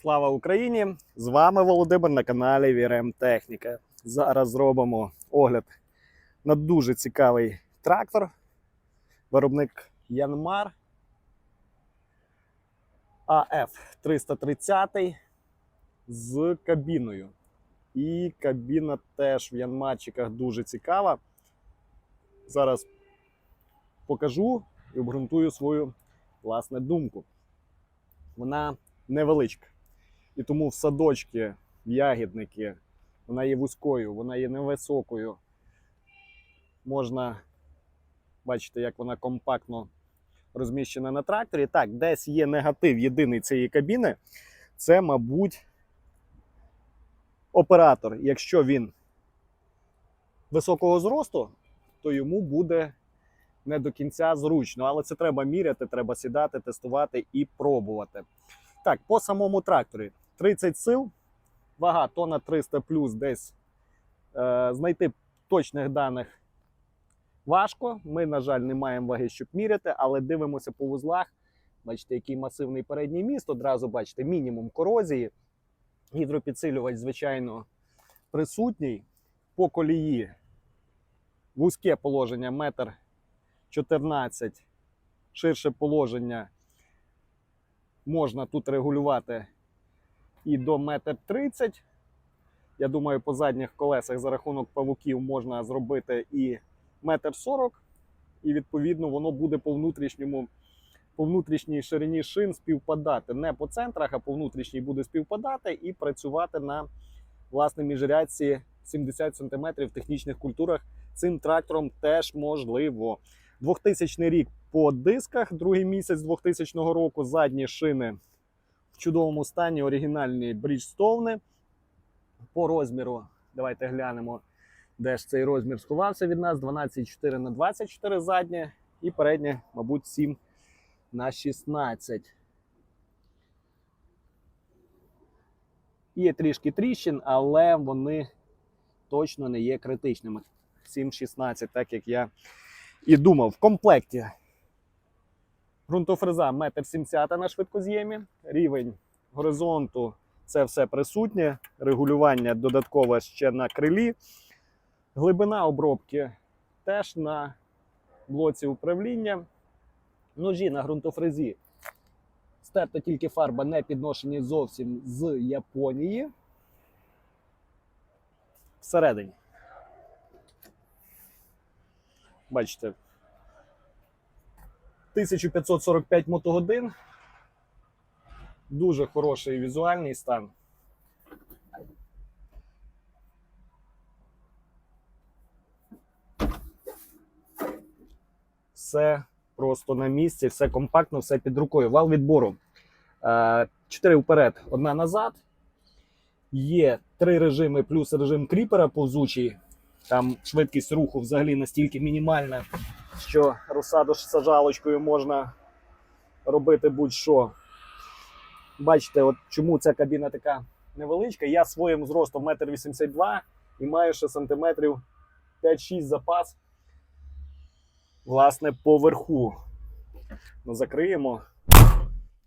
Слава Україні! З вами Володимир на каналі Вірем Техніка. Зараз зробимо огляд на дуже цікавий трактор. Виробник Янмар АФ 330 з кабіною. І кабіна теж в янмарчиках дуже цікава. Зараз покажу і обґрунтую свою власне думку. Вона невеличка. І тому в садочки, в ягідники, вона є вузькою, вона є невисокою. Можна бачити, як вона компактно розміщена на тракторі. Так, десь є негатив єдиний цієї кабіни. Це, мабуть, оператор. Якщо він високого зросту, то йому буде не до кінця зручно. Але це треба міряти, треба сідати, тестувати і пробувати. Так, по самому тракторі 30 сил, вага тонна 300 плюс десь е, знайти точних даних важко. Ми, на жаль, не маємо ваги, щоб міряти, але дивимося по вузлах. Бачите, який масивний передній міст. Одразу бачите, мінімум корозії. Гідропідсилювач, звичайно, присутній. По колії вузьке положення метр 14, ширше положення можна тут регулювати і до метр 30. Я думаю, по задніх колесах за рахунок павуків можна зробити і метр 40. І відповідно воно буде по внутрішньому, по внутрішній ширині шин співпадати. Не по центрах, а по внутрішній буде співпадати і працювати на власне міжрядці 70 см в технічних культурах. Цим трактором теж можливо. 2000 рік по дисках, другий місяць 2000 року, задні шини в чудовому стані, оригінальні бріджстоуни. По розміру, давайте глянемо, де ж цей розмір сховався від нас. 12,4 на 24 заднє і переднє, мабуть, 7 на 16. Є трішки тріщин, але вони точно не є критичними. 7,16, так як я і думав, в комплекті ґрунтофреза 1,70 м на швидкоз'ємі, рівень горизонту це все присутнє, регулювання додаткове ще на крилі. Глибина обробки теж на блоці управління. Ножі на ґрунтофрезі. Стерта тільки фарба не підношені зовсім з Японії. Всередині. Бачите, 1545 мотогодин. Дуже хороший візуальний стан. Все просто на місці, все компактно, все під рукою. Вал відбору. Е, Чотири вперед, одна назад. Є три режими, плюс режим кріпера повзучий. Там швидкість руху взагалі настільки мінімальна, що розсаду сажалочкою можна робити будь-що. Бачите, от чому ця кабіна така невеличка. Я своїм зростом 1,82 м і маю ще сантиметрів 5-6 запас. Власне, поверху. Ну, закриємо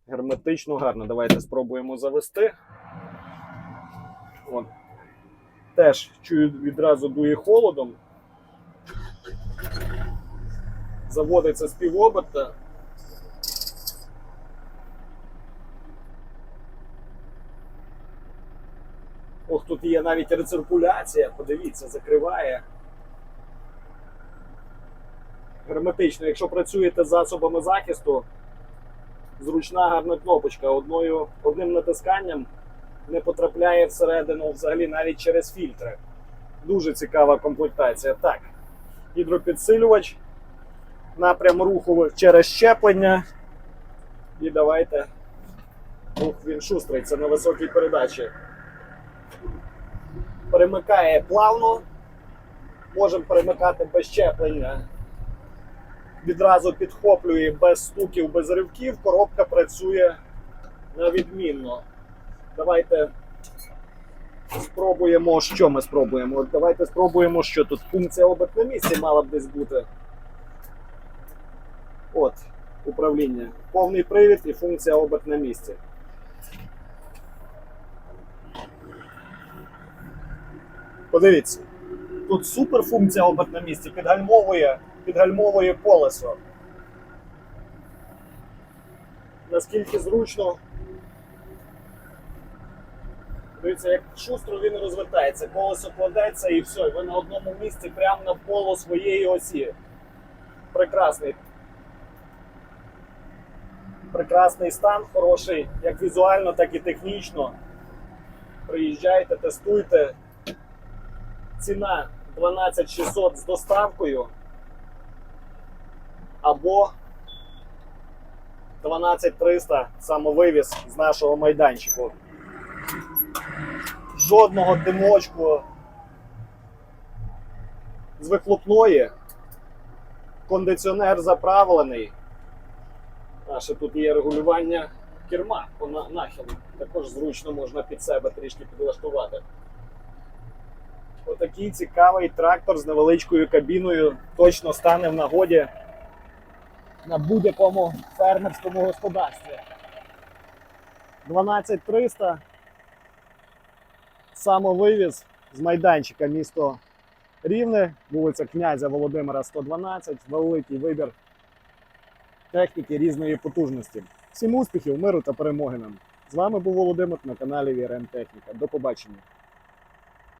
герметично гарно. Давайте спробуємо завести. От. Теж чую відразу дує холодом. Заводиться з півоберта. Ох, тут є навіть рециркуляція, подивіться, закриває. Герметично, якщо працюєте з засобами захисту, зручна гарна кнопочка. Одною, одним натисканням не потрапляє всередину взагалі навіть через фільтри. Дуже цікава комплектація. Так, гідропідсилювач, напрям руху через щеплення. І давайте. Ух, він шустрий, це на високій передачі. Перемикає плавно. Можемо перемикати без щеплення. Відразу підхоплює без стуків, без ривків. Коробка працює на відмінно. Давайте спробуємо, що ми спробуємо. Давайте спробуємо, що тут функція оберт на місці мала б десь бути. От, управління. Повний привід і функція оберт на місці. Подивіться, тут супер функція оберт на місці, підгальмовує, підгальмовує колесо. Наскільки зручно. Дивіться, як шустро він розвертається, колесо кладеться і все, і ви на одному місці прямо на поло своєї осі. Прекрасний. Прекрасний стан, хороший, як візуально, так і технічно. Приїжджайте, тестуйте. Ціна 12600 з доставкою. Або 12300 самовивіз з нашого майданчику. Жодного димочку з вихлопної. Кондиціонер заправлений. А ще тут є регулювання керма по на- нахилу. Також зручно можна під себе трішки підлаштувати. Отакий цікавий трактор з невеличкою кабіною точно стане в нагоді на будь-якому фермерському господарстві. 12300 самовивіз з майданчика місто Рівне, вулиця князя Володимира 112, великий вибір техніки різної потужності. Всім успіхів, миру та перемоги нам! З вами був Володимир на каналі VRM Техніка. До побачення.